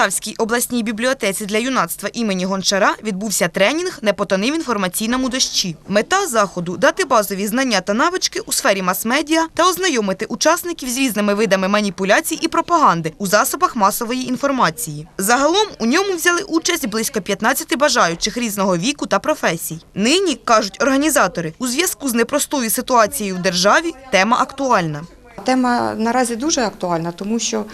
Полтавській обласній бібліотеці для юнацтва імені Гончара відбувся тренінг «Не потони в інформаційному дощі». Мета заходу – дати базові знання та навички у сфері мас-медіа та ознайомити учасників з різними видами маніпуляцій і пропаганди у засобах масової інформації. Загалом у ньому взяли участь близько 15 бажаючих різного віку та професій. Нині, кажуть організатори, у зв'язку з непростою ситуацією в державі тема актуальна. Тема наразі дуже актуальна, тому що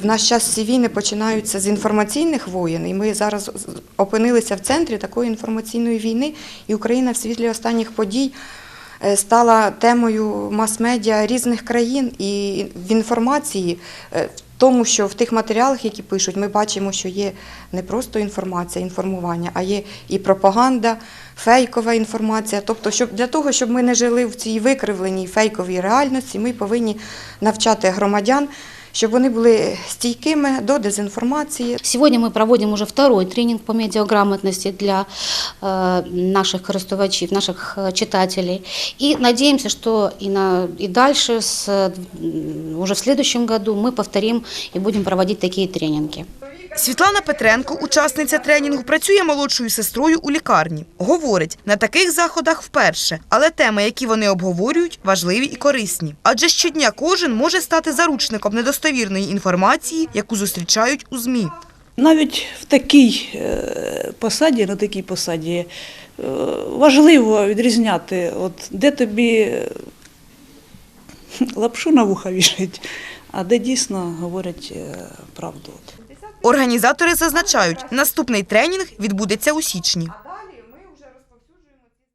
в наш час всі війни починаються з інформаційних воєн, і ми зараз опинилися в центрі такої інформаційної війни, і Україна в світлі останніх подій е, стала темою мас-медіа різних країн і в інформації. е, В тому, що в тих матеріалах, які пишуть, ми бачимо, що є не просто інформація, інформування, а є і пропаганда, фейкова інформація. Тобто, щоб для того, щоб ми не жили в цій викривленій фейковій реальності, ми повинні навчати громадян, щоб вони були стійкими до дезінформації. Сегодня мы проводим уже второй тренинг по медиаграмотности для э, наших користувачів, наших э, читателей. И надеемся, что и, на, и дальше, с, м, уже в следующем году, мы повторим и будем проводить такие тренинги. Світлана Петренко, учасниця тренінгу, працює молодшою сестрою у лікарні. Говорить, на таких заходах вперше, але теми, які вони обговорюють, важливі і корисні. Адже щодня кожен може стати заручником недостовірної інформації, яку зустрічають у ЗМІ. Навіть в такій е, посаді, на такій посаді, е, важливо відрізняти, от, де тобі е, лапшу на вуха вішать, а де дійсно говорять правду. Організатори зазначають, наступний тренінг відбудеться у січні.